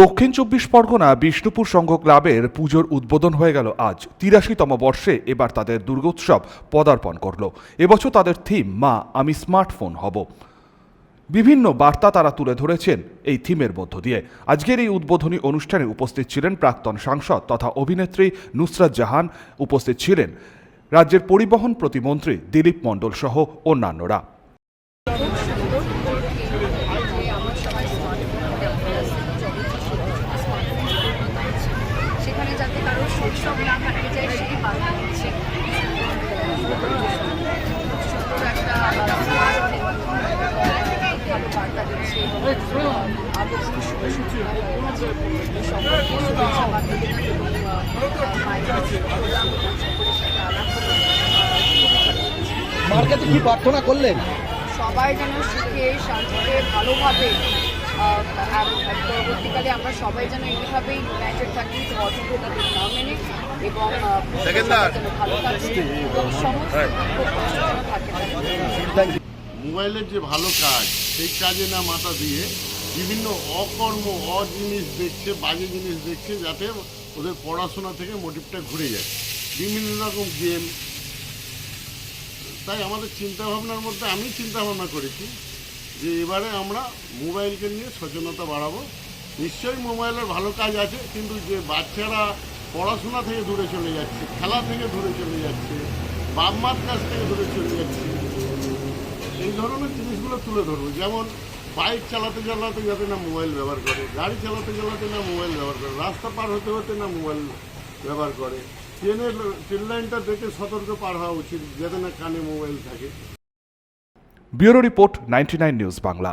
দক্ষিণ চব্বিশ পরগনা বিষ্ণুপুর সংঘ ক্লাবের পুজোর উদ্বোধন হয়ে গেল আজ। তিরাশিতম বর্ষে এবার তাদের দুর্গোৎসব পদার্পণ করল। এবছর তাদের থিম, মা, আমি স্মার্টফোন হব। বিভিন্ন বার্তা তারা তুলে ধরেছেন এই থিমের মধ্য দিয়ে। আজকের এই উদ্বোধনী অনুষ্ঠানে উপস্থিত ছিলেন প্রাক্তন সাংসদ তথা অভিনেত্রী নুসরাত জাহান, উপস্থিত ছিলেন রাজ্যের পরিবহন প্রতিমন্ত্রী দিলীপ মণ্ডল সহ অন্যান্যরা যে আমার সবাই স্মার্টফোন ডেভেলপ সেখানে যাতে কারোর শৈশব না হারিয়ে যায় সেই বার্তা দিচ্ছে একটা ভালো বার্তা দিচ্ছে আদর্শ শুভ সূচনা শুভেচ্ছা বার্তা এবং আহ, মায়ের কাছে বললাম সকলের সাথে আলাপ করে আহ, খুবই ভালো লেগেছে। মার কাছে কি প্রার্থনা করলেন সবাই যেন সুখে শান্তিতে ভালোভাবে পরবর্তীকালে আমরা সবাই যেন এইভাবেই ইউনাইটেড থাকি না মেনে এবং ভালো থাকে এবং সমস্ত মোবাইলের যে ভালো কাজ সেই কাজে না মাথা দিয়ে বিভিন্ন অকর্ম অজিনিস দেখছে বাজে জিনিস দেখছে যাতে ওদের পড়াশোনা থেকে মোটিভটা ঘুরে যায়। বিভিন্ন রকম গেম তাই আমাদের চিন্তা ভাবনার মধ্যে আমি চিন্তা ভাবনা করেছি। যে এবারে আমরা মোবাইলকে নিয়ে সচেতনতা বাড়াবো। নিশ্চয়ই মোবাইলের ভালো কাজ আছে, কিন্তু যে বাচ্চারা পড়াশোনা থেকে দূরে চলে যাচ্ছে, খেলা থেকে দূরে চলে যাচ্ছে বাপ মার কাছ থেকে দূরে চলে যাচ্ছে, এই ধরনের জিনিসগুলো তুলে ধরবো। যেমন বাইক চালাতে চালাতে যাতে না মোবাইল ব্যবহার করে, গাড়ি চালাতে চালাতে না মোবাইল ব্যবহার করে, রাস্তা পার হতে হতে না মোবাইল ব্যবহার করে। ট্রেনের, ট্রেন লাইনটা দেখে সতর্ক পার হওয়া উচিত, যাতে না কানে মোবাইল থাকে। Bureau report ninety news Bangla.